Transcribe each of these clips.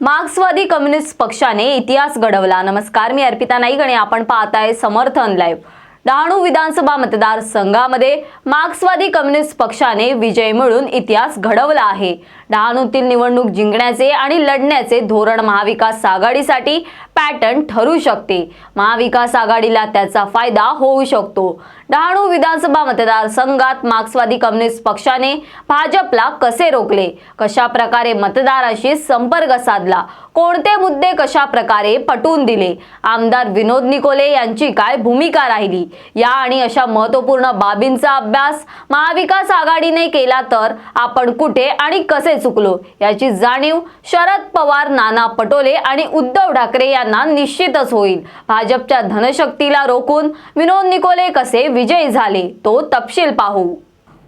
मार्क्सवादी कम्युनिस्ट पक्षाने इतिहास घडवला. नमस्कार मी अर्पिता नाईक आणि आपण पाहताय समर्थन लाईव्ह. डहाणू विधानसभा मतदारसंघामध्ये मार्क्सवादी कम्युनिस्ट पक्षाने विजय मिळून इतिहास घडवला आहे. डहाणूतील निवडणूक जिंकण्याचे आणि लढण्याचे धोरण महाविकास आघाडीसाठी पॅटर्न ठरू शकते. महाविकास आघाडीला त्याचा फायदा होऊ शकतो. डहाणू विधानसभा मतदारसंघात मार्क्सवादी कम्युनिस्ट पक्षाने भाजपला कसे रोखले? कशा प्रकारे मतदाराशी संपर्क साधला? कोणते मुद्दे कशा प्रकारे पटवून दिले? आमदार विनोद निकोले यांची काय भूमिका राहिली? या आणि अशा महत्त्वपूर्ण बाबींचा अभ्यास महाविकास आघाडीने केला तर आपण कुठे आणि कसे चुकलो? याची जाणीव शरद पवार नाना पटोले आणि उद्धव ठाकरे यांना निश्चितच होईल. भाजपच्या धनशक्तीला रोखून विनोद निकोले कसे विजयी झाले तो तपशील पाहू.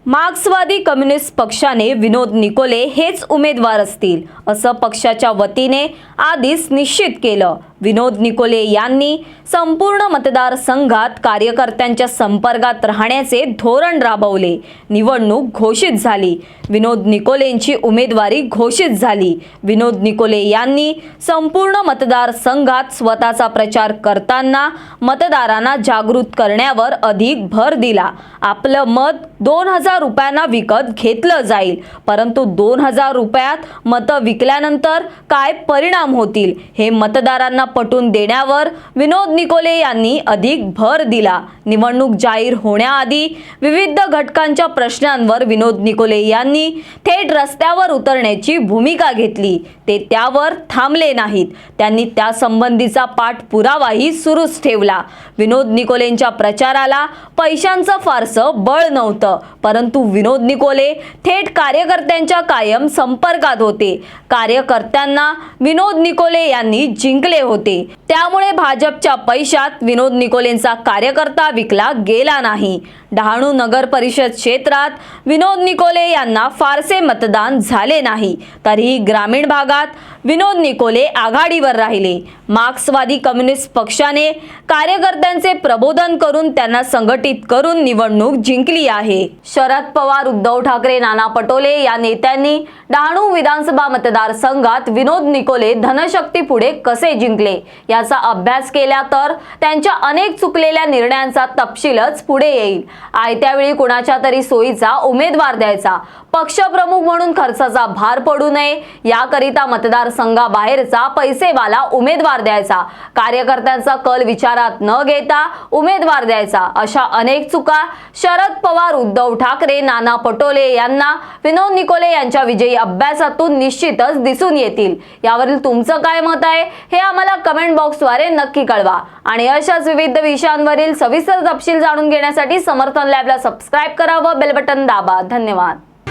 मार्क्सवादी कम्युनिस्ट पक्षाने विनोद निकोले हेच उमेदवार असतील असं पक्षाच्या वतीने आधीच निश्चित केलं. विनोद निकोले यांनी संपूर्ण मतदारसंघात कार्यकर्त्यांच्या संपर्कात राहण्याचे धोरण राबवले. निवडणूक घोषित झाली. विनोद निकोलेंची उमेदवारी घोषित झाली. विनोद निकोले यांनी संपूर्ण मतदारसंघात स्वतःचा प्रचार करताना मतदारांना जागृत करण्यावर अधिक भर दिला. आपलं मत दोन हजार रुपयांना विकत घेतलं जाईल परंतु दोन हजार रुपयात मतं विकल्यानंतर काय परिणाम होतील हे मतदारांना पटवून देण्यावर विनोद निकोले यांनी अधिक भर दिला. निवडणूक जाहीर होण्याआधी विविध घटकांच्या प्रश्नांवर विनोद निकोले यांनी थेट रस्त्यावर उतरण्याची भूमिका घेतली. ते त्यावर थांबले नाहीत. त्यांनी त्यासंबंधीचा पाठपुरावाही सुरूच ठेवला. विनोद निकोलेंच्या प्रचाराला पैशांचं फारसं बळ नव्हतं परंतु विनोद निकोले थेट कार्यकर्त्यांच्या कायम संपर्कात होते. कार्यकर्त्यांना विनोद निकोले यांनी जिंकले होते. त्यामुळे भाजपच्या पैशात विनोद निकोलेंचा कार्यकर्ता विकला गेला नाही. डहाणू नगर परिषद क्षेत्रात विनोद निकोले यांना फारसे मतदान झाले नाही. तरीही ग्रामीण भागात विनोद निकोले आघाडीवर राहिले. मार्क्सवादी कम्युनिस्ट पक्षाने कार्यकर्त्यांचे प्रबोधन करून त्यांना संघटित करून निवडणूक जिंकली आहे. शरद पवार उद्धव ठाकरे नाना पटोले या नेत्यांनी डहाणू विधानसभा मतदारसंघात विनोद निकोले धनशक्ती पुढे कसे जिंकले याचा अभ्यास केला तर त्यांच्या अनेक चुकलेल्या निर्णयांचा तपशीलच पुढे येईल. आयत्या वेळी कुणाच्या तरी सोयीचा उमेदवार द्यायचा. पक्षप्रमुख म्हणून खर्चाचा भार पडू नये याकरिता मतदार मतदारसंघाबाहेरचा पैसेवाला उमेदवार द्यायचा. कार्यकर्त्यांचा कल विचारात न घेता उमेदवार द्यायचा. अशा अनेक चुका शरद पवार उद्धव ठाकरे नाना पटोले यांना विनोद निकोले यांच्या विजयी अभ्यासातून निश्चितच दिसून येतील. यावरील तुमचं काय मत आहे हे आम्हाला कमेंट बॉक्सद्वारे नक्की कळवा. आणि अशाच विविध विषयांवरील सविस्तर तपशील जाणून घेण्यासाठी समर्थन लॅबला सबस्क्राईब करा व बेल बटन दाबा. धन्यवाद.